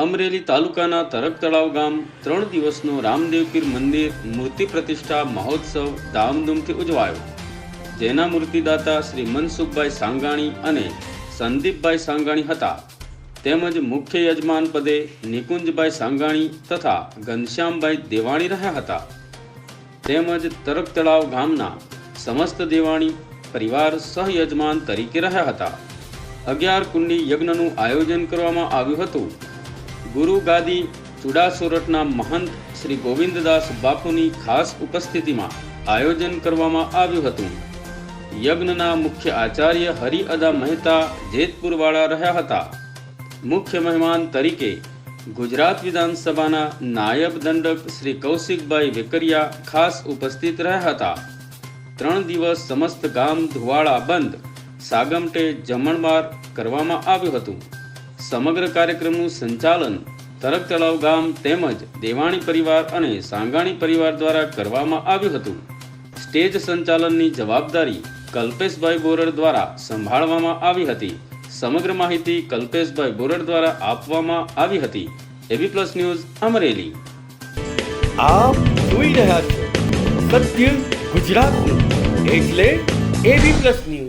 અમરેલી તાલુકાના તરક તળાવ ગામ ત્રણ દિવસનો રામદેવપીર મંદિર મૂર્તિ પ્રતિષ્ઠા મહોત્સવ ધામધૂમથી ઉજવાયો. જેના મૂર્તિદાતા શ્રી મનસુખભાઈ સાંગાણી અને સંદીપભાઈ સાંગાણી હતા. તેમજ મુખ્ય યજમાન પદે નિકુંજભાઈ સાંગાણી તથા ઘનશ્યામભાઈ દેવાણી રહ્યા હતા. તેમજ તરક તળાવ ગામના સમસ્ત દેવાણી પરિવાર સહયજમાન તરીકે રહ્યા હતા. અગિયાર કુંડી યજ્ઞનું આયોજન કરવામાં આવ્યું હતું. ગુરુ ગાદી ચુડાસોરઠના મહંત શ્રી ગોવિંદદાસ બાપુની ખાસ ઉપસ્થિતિમાં આયોજન કરવામાં આવ્યું હતું. યજ્ઞના મુખ્ય આચાર્ય હરિઅદા મહેતા જેતપુરવાળા રહ્યા હતા. મુખ્ય મહેમાન તરીકે ગુજરાત વિધાનસભાના નાયબ દંડક શ્રી કૌશિકભાઈ વેકરિયા ખાસ ઉપસ્થિત રહ્યા હતા. ત્રણ દિવસ સમસ્ત ગામ ધુવાળા બંધ, સાગમટે જમણવાર કરવામાં આવ્યું હતું. સમગ્ર કાર્યક્રમનું સંચાલન તરક તળાવ ગામ તેમજ દેવાણી પરિવાર અને સાંગાણી પરિવાર દ્વારા કરવામાં આવ્યું હતું. સ્ટેજ સંચાલનની જવાબદારી કલ્પેશભાઈ બોરડ દ્વારા સંભાળવામાં આવી હતી. સમગ્ર માહિતી કલ્પેશભાઈ બોરડ દ્વારા આપવામાં આવી હતી. AB plus news Amreli. આપ જોઈ રહ્યા છો સત્ય ગુજરાતનું. એટલે એબી પ્લસ ન્યૂઝ